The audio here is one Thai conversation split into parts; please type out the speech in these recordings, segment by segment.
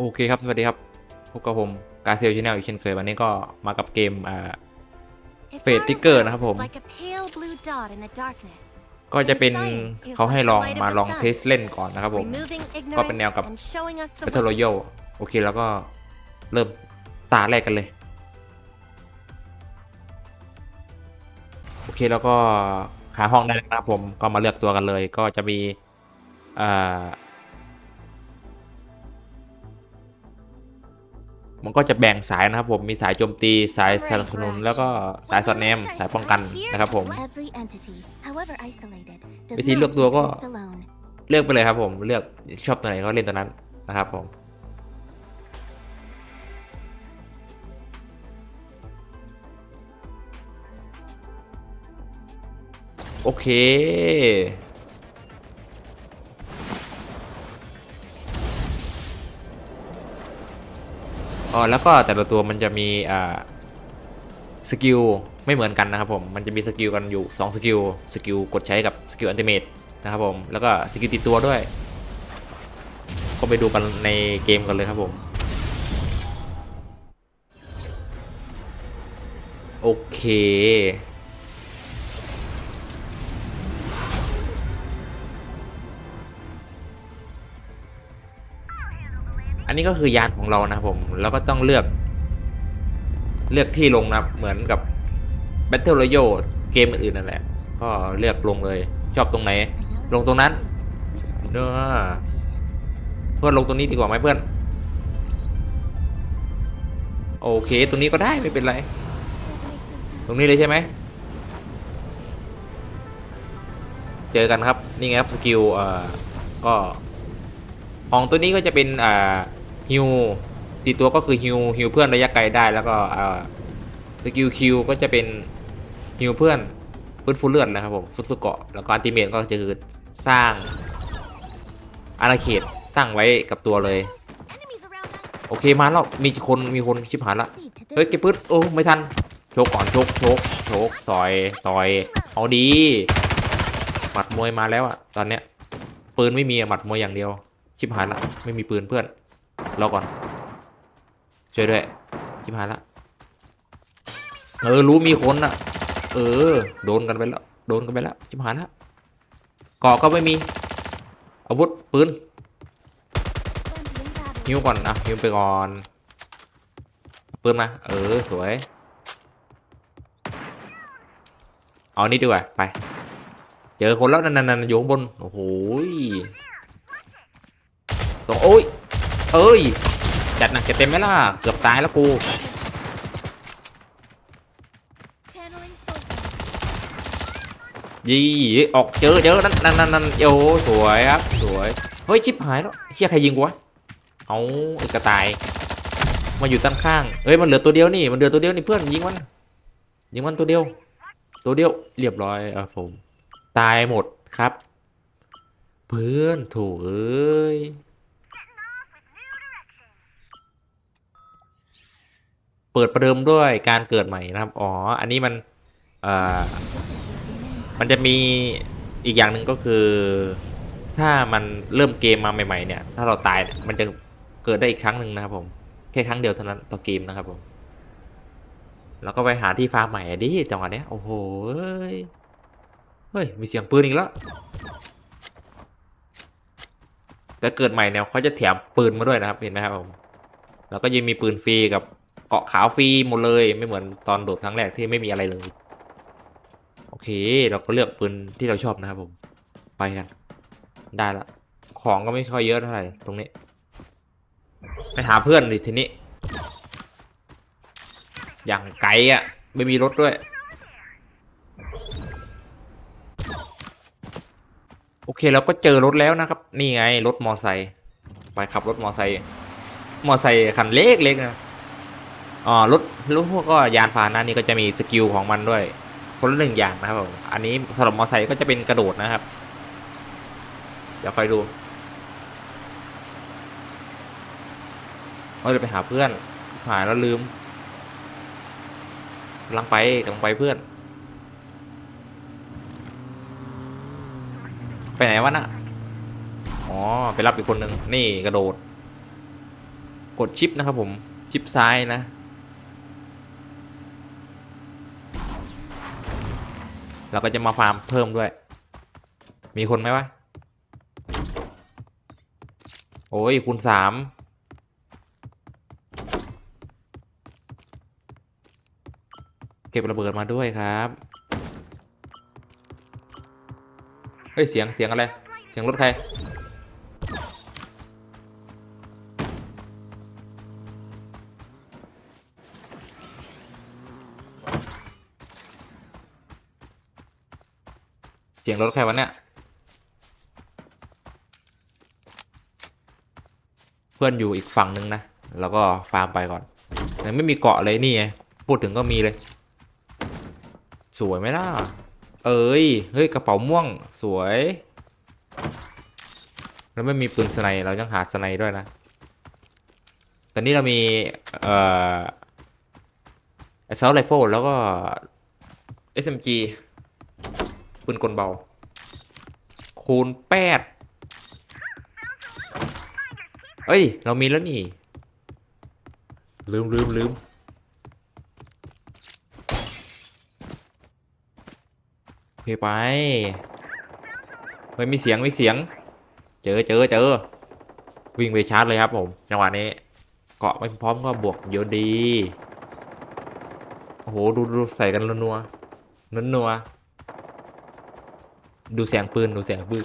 โอเคครับ สวัสดีครับ พบกับผมกาเซลชาแนลอีกเช่นเคย วันนี้ก็มากับเกมอ่า Fate Trigger นะครับผม ก็จะเป็นเขาให้ลองมาลองเทสเล่นก่อนนะครับผม ก็เป็นแนวกับ Battle Royale โอเคแล้วก็เริ่มตาแรกกันเลย โอเคแล้วก็หาห้องได้แล้วนะครับผมก็มาเลือกตัวกันเลย ก็จะมีอ่า มันก็จะแบ่งสายนะครับผมมีสายโจมตีสายสนับสนุนแล้วก็สายสอดแนมสายป้องกันนะครับผม Every entity, however isolated, วิ does ธีเลือก not ตัวก็ exist alone. เลือกไปเลยครับผมเลือกชอบตัวไหนก็เล่นตัวนั้นนะครับผมโอเค อ๋อแล้วก็แต่ละตัวมันจะมีอ่าสกิลไม่เหมือนกันนะครับผมมันจะมีสกิลกันอยู่2สกิลสกิลกดใช้กับสกิลอันติเมตนะครับผมแล้วก็สกิลติดตัวด้วย ก็ไปดูกันในเกมกันเลยครับผมโอเค อันนี้ก็คือยานของเรานะครับผมแล้วก็ต้องเลือก เลือกที่ลงนะเหมือนกับ Battle Royale เกมอื่นๆนั่นแหละ ก็เลือกลงเลย ชอบตรงไหน ลงตรงนั้นเนอเพื่อนลงตรงนี้ดีกว่าไหมเพื่อน โอเคตรงนี้ก็ได้ไม่เป็นไร ตรงนี้เลยใช่ไหมเจอกันครับ นี่ไงครับสกิลเอ่อก็ของตัวนี้ก็จะเป็นอ่า ฮิวตีตัวก็คือฮิวฮิวเพื่อนระยะไกลได้แล้วก็สกิลคิวก็จะเป็นฮิวเพื่อนฟื้นฟูเลือดนะครับผมฟื้นฟูเกาะแล้วก็อันติเมตก็จะคือสร้างอาณาเขตตั้งไว้กับตัวเลย โอเคมาแล้วมีคนมีคนชิบหายละเฮ้ยเก็บปืนโอ้ไม่ทันโชกก่อนโชกโชกโชกต่อยต่อยเอาดีหมัดมวยมาแล้วอะตอนเนี้ยปืนไม่มีหมัดมวยอย่างเดียว ชิบหายละไม่มีปืนเพื่อน รอก่อน ช่วยด้วยชิบหายละเออรู้มีคนอะเออ โดนกันไปแล้ว โดนกันไปแล้วชิบหายละเกาะก็ไม่มี อาวุธปืนฮิวก่อนอะฮิวไปก่อนปืนมา เออ สวย เอานี่ดีกว่า ไป เจอคนแล้ว นั่นนั่นอยู่ข้างบน โอ้โหตรงโอ้ย เอ้ย จัดหนักจัดเต็มไหมล่ะ เกือบตายแล้วกู ยี่ออกเจอเจอนั่นนั่นนั่นนั่นโอ้สวยครับ สวย เฮ้ย ชิบหายแล้วเฮียใครยิงกูวะเอาไอกระต่าย มาอยู่ด้านข้าง เฮ้ย มันเหลือตัวเดียวนี่ มันเหลือตัวเดียวนี่เพื่อนยิงมัน ยิงมันตัวเดียว ตัวเดียว เรียบร้อยอะผม ตายหมดครับ เพื่อนถูเอ้ย ปิดประเดิมด้วยการเกิดใหม่นะครับ อ๋อ อันนี้มันมันจะมีอีกอย่างหนึ่งก็คือ ถ้ามันเริ่มเกมมาใหม่ ๆ เนี่ย ถ้าเราตายเนี่ยมันจะเกิดได้อีกครั้งหนึ่งนะครับผม แค่ครั้งเดียวเท่านั้นต่อเกมนะครับผม แล้วก็ไปหาที่ฟาร์มใหม่ดิจังหวะเนี้ย โอ้โห้เฮ้ย มีเสียงปืนอีกแล้ว แต่เกิดใหม่เนี่ยเขาจะแถมปืนมาด้วยนะครับ เห็นไหมครับผม แล้วก็ยังมีปืนฟรีกับ เกาะขาวฟรีหมดเลยไม่เหมือนตอนโดดครั้งแรกที่ไม่มีอะไรเลย โอเค เราก็เลือกปืนที่เราชอบนะครับผม ไปกัน ได้ละ ของก็ไม่ค่อยเยอะเท่าไหร่ตรงนี้ ไปหาเพื่อนดิทีนี้ อย่างไกลอะ ไม่มีรถด้วย โอเคเราก็เจอรถแล้วนะครับ นี่ไงรถมอไซค์ไปขับรถมอไซค์มอไซค์คันเล็กๆนะ อ๋อรถรถพวกก็ยานพาหนะนี่ก็จะมีสกิลของมันด้วย คนละหนึ่งอย่างนะครับผมอันนี้สำหรับมอไซค์ก็จะเป็นกระโดดนะครับ เดี๋ยวคอยดูเราจะไปหาเพื่อนหายแล้วลืมกำลังไปกำลังไปเพื่อน ไปไหนวะน่ะอ๋อไปรับอีกคนหนึ่งนี่กระโดด กดชิปนะครับผม ชิปซ้ายนะ เราก็จะมาฟาร์มเพิ่มด้วย มีคนไหมวะ โอ้ยคูณสามเก็บระเบิดมาด้วยครับเฮ้ย เสียงเสียงอะไร เสียงรถใคร สียงรถใครวะเนี่ย เพื่อนอยู่อีกฝั่งนึงนะ แล้วก็ฟาร์มไปก่อนแต่ไม่มีเกาะเลยนี่ไงพูดถึงก็มีเลย สวยไหมล่ะ เอ้ย เฮ้ย กระเป๋าม่วงสวย แล้วไม่มีปืนสไนเราต้องหาสไนด้วยนะตอนนี้เรามีเอ่อ assault rifle แล้วก็ SMG ปืนกลเบา คูณแปดเอ้ย เรามีแล้วนี่ ลืมลืมลืมโอเคไปไม่มีเสียงไม่เสียง เจอเจอเจอวิ่งไปชาร์จเลยครับผมจังหวะนี้ เกาะไม่พร้อมก็บวกเยอะดี โอ้โห ดูดูใส่กันนัวนัวนัว ดูเสียงปืน ดูเสียงปืน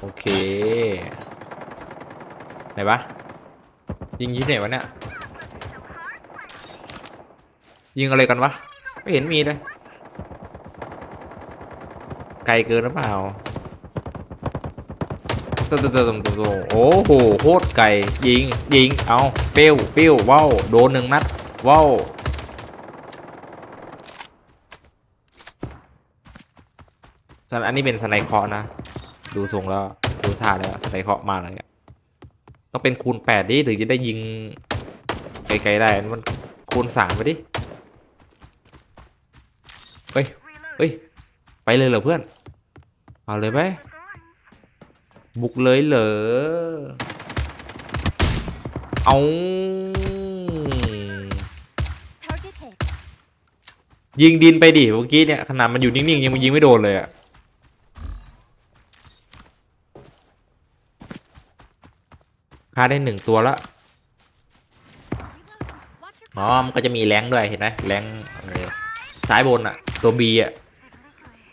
โอเค ไหนวะ ยิงยิงไหนวะเนี่ย ยิงอะไรกันวะ ไม่เห็นมีเลย ไกลเกินหรือเปล่าตึ๊ดตึ๊ดตึ๊ดตึ๊ดโอ้โหโคตรไกลยิงยิงเอาเปิ้วเปิ้วว้าวโดนหนึ่งนัดว้าว ส่วนอันนี้เป็นสไนเคราะห์นะ ดูทรงแล้ว ดูท่าแล้วสไนเคราะห์มาเลยอะต้องเป็นคูณแปดดิถึงจะได้ยิงไกลๆได้มันคูณสามไปดิ เฮ้ย เฮ้ย ไปเลยเหรอเพื่อน เอาเลยไหมบุกเลยเหรอ เอายิงดินไปดิเมื่อกี้เนี่ยขนาดมันอยู่นิ่งๆยังมันยิงไม่โดนเลยอะ ฆ่าได้หนึ่งตัวละอ๋อมันก็จะมีแรงด้วยเห็นไหมแรงซ้ายบนอะตัว B อะ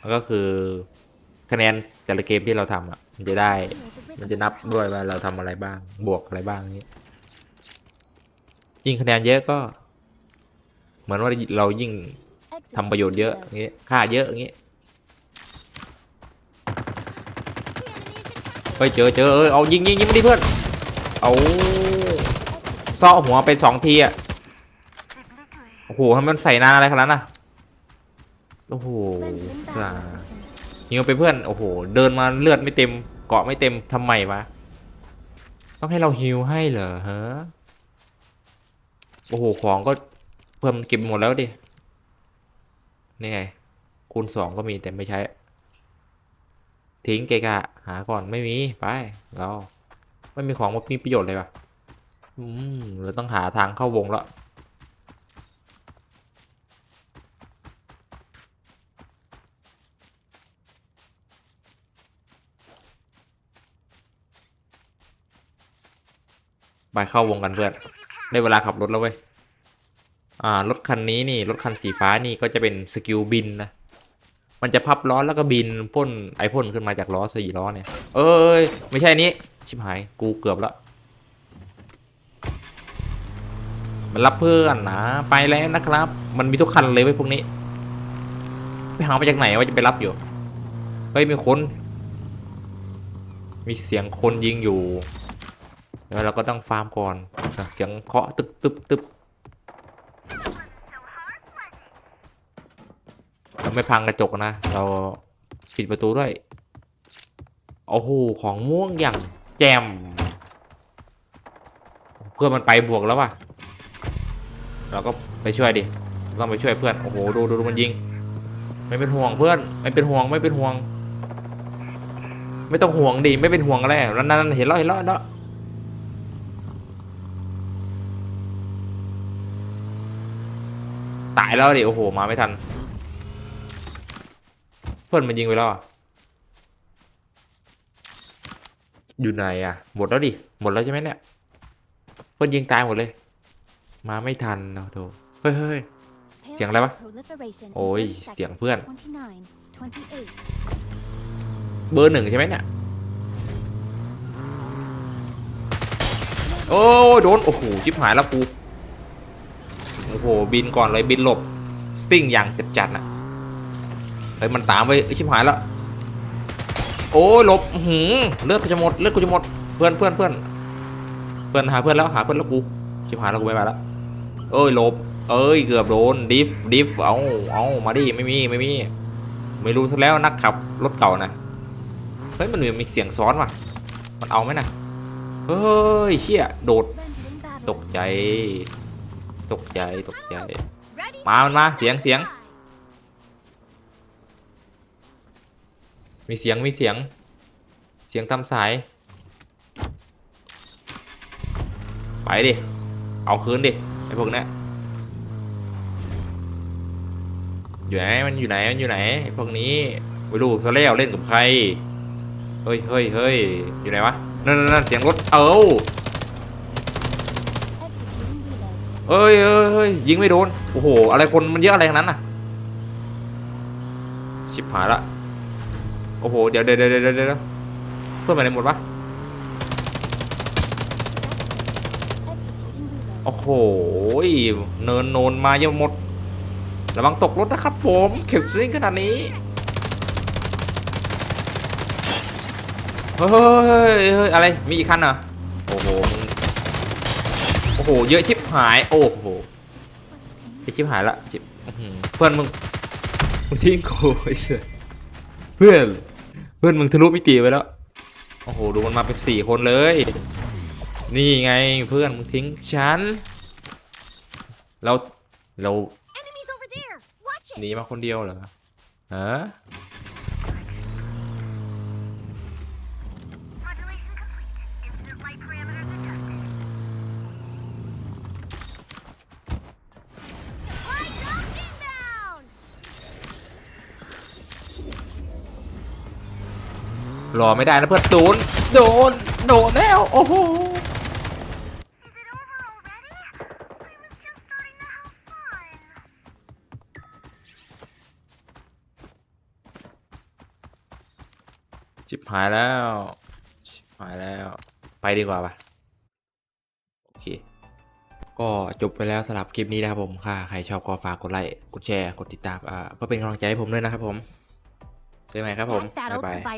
มันก็คือคะแนนแต่ละเกมที่เราทำอะมันจะได้ มันจะนับด้วยว่าเราทำอะไรบ้าง บวกอะไรบ้างนี้ยิ่งคะแนนเยอะก็ เหมือนว่าเรายิ่งทำประโยชน์เยอะอย่างงี้ค่าเยอะอย่างงี้เฮ้ยเจอเจอเออเอายิงยิงยิงมาดิเพื่อน เอาเซาะหัวไปสองทีอะ โอ้โหทำไมมันใส่นานอะไรขนาดนั้นน่ะ โอ้โหสายิงไปเพื่อน โอ้โห เดินมาเลือดไม่เต็ม เกาะไม่เต็มทำไมวะ ต้องให้เราฮิวให้เหรอฮะ โอ้โห ของก็เพิ่มเก็บหมดแล้วดิ นี่ไง คูณสองก็มีแต่ไม่ใช้ ทิ้งเกะกะ หาก่อนไม่มี ไป เรา ไม่มีของมามีประโยชน์เลยวะอืมเราต้องหาทางเข้าวงแล้วไปเข้าวงกันเพื่อน ได้เวลาขับรถแล้วเว้ย อ่า รถคันนี้นี่ รถคันสีฟ้านี่ก็จะเป็นสกิลบินนะ มันจะพับล้อแล้วก็บินพ่นไอพ่นขึ้นมาจากล้อสี่ล้อเนี่ย เอ้ย ไม่ใช่นี้ ชิบหาย กูเกือบละมันรับเพื่อนนะไปแล้วนะครับ มันมีทุกคันเลยไว้พวกนี้ ไปหามาจากไหนว่าจะไปรับอยู่ เฮ้ยมีคน มีเสียงคนยิงอยู่แล้วเราก็ต้องฟาร์มก่อน เสียงเคาะตึบตึบตึบเราไม่พังกระจกนะ เราปิดประตูด้วย โอ้โห ของม่วงอย่าง แจม เพื่อนมันไปบวกแล้วว่ะ เราก็ไปช่วยดิ ต้องไปช่วยเพื่อน โอ้โหดูดูดูมันยิง ไม่เป็นห่วงเพื่อน ไม่เป็นห่วง ไม่เป็นห่วง ไม่ต้องห่วงดิ ไม่เป็นห่วงอะไรนั่นนั่นเห็นแล้วเห็นแล้วเห็นแล้วตายแล้วดิ โอ้โห มาไม่ทัน เพื่อนมันยิงไปแล้วอะ อยู่ไหนอะหมดแล้วดิ หมดแล้วใช่ไหมเนี่ยเพื่อนยิงตายหมดเลย มาไม่ทันเอาโถเฮ้ยเฮ้ยเสียงอะไรวะ Proliferation in โอ้ย30เสียงเพื่อน seconds. 29, 28. เบอร์หนึ่งใช่ไหมเนี่ยโอ้ยโดน โอ้โหชิบหายแล้วกูโอ้โหบินก่อนเลยบินหลบซิ่งอย่างจัดจัดๆนะเฮ้ยมันตามไปเอ้ยชิบหายแล้ว โอ้ยหลบหือเลือดกูจะหมดเลือดกูจะหมดเพื่อนเพื่อนเพื่อนเพื่อนหาเพื่อนแล้วหาเพื่อนแล้วกูชิบหายแล้วกูไม่ไปแล้วเอ้ยหลบเอ้ยเกือบโดนดิฟดิฟเอาเอามาดิไม่มีไม่มีไม่รู้ซะแล้วนักขับรถเก่านะเฮ้ยมันมีเสียงซ้อนว่ะมันเอาไหมนะเฮ้ยเชี่ยโดดตกใจ ตกใจตกใจ มามันมาเสียงเสียง มีเสียงมีเสียง เสียงตามสาย ไปดิ เอาคืนดิไอ้พวกนี้อยู่ไหนมันอยู่ไหนมันอยู่ไหนไอ้พวกนี้ไม่รู้ซะแล้วเล่นกับใคร เฮ้ยเฮ้ยเฮ้ยอยู่ไหนวะนั่นนั่นเสียงรถเอ้าเอ้ยเอ้ยเอ้ยยิงไม่โดน โอ้โห อะไรคนมันเยอะอะไรขนาดนั้นน่ะ ชิบหายละ โอ้โห เดี๋ยวเดี๋ยวเดี๋ยวเดี๋ยวเพื่อนมาไหนหมดวะโอ้โหเนินโนนมาเยอะหมดระวังตกรถนะครับผม เข็บซิ่งขนาดนี้เฮ้ยเฮ้ยอะไรมีอีกคันเหรอโอ้โหโอ้โหเยอะชิบหายโอ้โหไอชิบหายละชิบเพื่อนมึงมึงทิ้งกูไอ้เสือเพื่อน พื่อนมึงทะลุมิติไปแล้ว โอ้โห ดูมันมาเป็นสี่คนเลย นี่ไงเพื่อนมึงทิ้งฉัน เรา เรา Enemies over there. Watch ห it. นีมาคนเดียวเหรอฮะ รอไม่ได้นะเพื่อนโดนโดนโดนแล้วโอ้โหชิบหายแล้วชิบหายแล้วไปดีกว่าปะโอเคก็จบไปแล้วสำหรับคลิปนี้นะครับผมค่ะ ใครชอบก็ฝากกดไลค์กดแชร์กดติดตามเพื่อเป็นกำลังใจให้ผมด้วยนะครับผมเจอกันใหม่ครับผมบ๊ายบาย